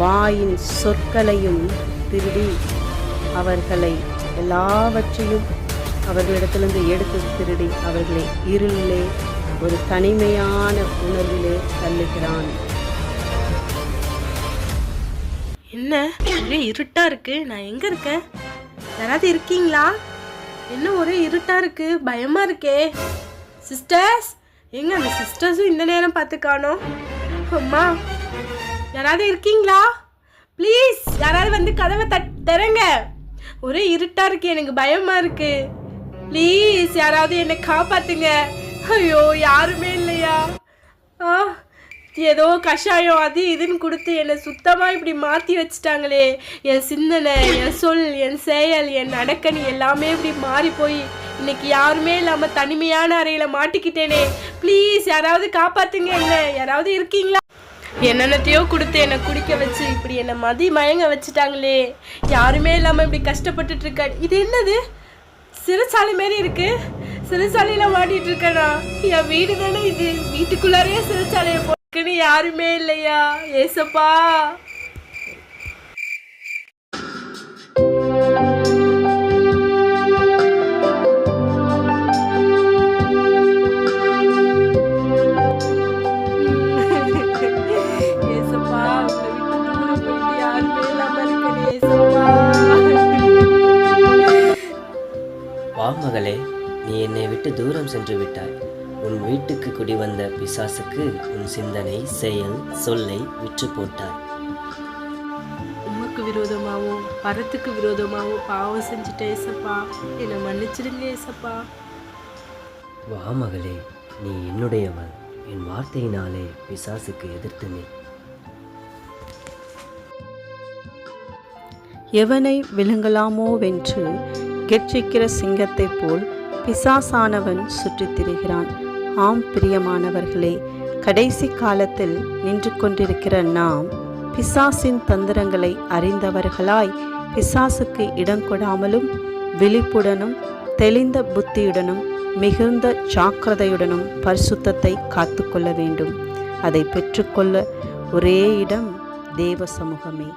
வாயின் சொற்களையும் திருடி அவர்களை எல்லாவற்றையும் அவர்களிடத்திலிருந்து எடுத்து திருடி அவர்களை இருளிலே ஒரு தனிமையான உணர்விலே தள்ளுகிறான். என்ன? ஒரே இருட்டா இருக்கு. நான் எங்க இருக்கேன் யாராவது இருக்கீங்களா? என்ன ஒரே இருட்டா இருக்கு? பயமா இருக்கே. சிஸ்டர்ஸ் எங்க அந்த சிஸ்டர்ஸும் இந்த நேரம் பார்த்து காணோம்? அம்மா யாராவது இருக்கீங்களா? ப்ளீஸ் யாராவது வந்து கதவை தட் தரங்க ஒரே இருட்டா இருக்கு எனக்கு பயமா இருக்கு. ப்ளீஸ் யாராவது என்னை காப்பாத்துங்க. ஐயோ யாருமே இல்லையா? ஆ ஏதோ கஷாயம் அது இதுன்னு கொடுத்து என்னை சுத்தமாக இப்படி மாற்றி வச்சுட்டாங்களே. என் சிந்தனை என் சொல் என் செயல் என் நடக்கணி எல்லாமே இப்படி மாறி போய் இன்னைக்கு யாருமே இல்லாமல் தனிமையான அறையில் மாட்டிக்கிட்டேனே. ப்ளீஸ் யாராவது காப்பாற்றுங்க என்ன. யாராவது இருக்கீங்களா? என்னென்னத்தையோ கொடுத்து என்னை குடிக்க வச்சு இப்படி என்னை மதி மயங்க வச்சுட்டாங்களே. யாருமே இல்லாமல் இப்படி கஷ்டப்பட்டுட்டு இருக்கா இது என்னது? சிறைச்சாலை மாரி இருக்கு. சிறைச்சாலையில மாட்டிட்டு இருக்கேனா? என் வீடு தானே இது. வீட்டுக்குள்ளாரையே சிறைச்சாலையை போக்குன்னு யாருமே இல்லையா? ஏசப்பா. மகளே நீ என்னை விட்டு தூரம் சென்று விட்டாய். உன் வீட்டுக்கு குடி வந்த பிசாசுக்கு உன் சிந்தனை செயல் சொல்லை விற்று போட்டாய். உமக்கு விரோதமாகவும் பரத்துக்கு விரோதமாகவும் பாவம் செஞ்சுட்டேன் ஏசப்பா என்னை மன்னிச்சிடுங்க ஏசப்பா. வா மகளே நீ என்னுடையவள் என் வார்த்தையினாலே பிசாசுக்கு எதிர்த்து நீ எவனை விழுங்கலாமோவென்று கெர்ச்சிக்கிற சிங்கத்தைப் போல் பிசாசானவன் சுற்றித் திரிகிறான். ஆம் பிரியமானவர்களே கடைசி காலத்தில் நின்று கொண்டிருக்கிற நாம் பிசாசின் தந்திரங்களை அறிந்தவர்களாய் பிசாசுக்கு இடம் கொடாமலும் விழிப்புடனும் தெளிந்த புத்தியுடனும் மிகுந்த ஜாக்கிரதையுடனும் பரிசுத்தத்தை காத்துக்கொள்ள வேண்டும். அதை பெற்றுக்கொள்ள ஒரே இடம் தேவ சமூகமே.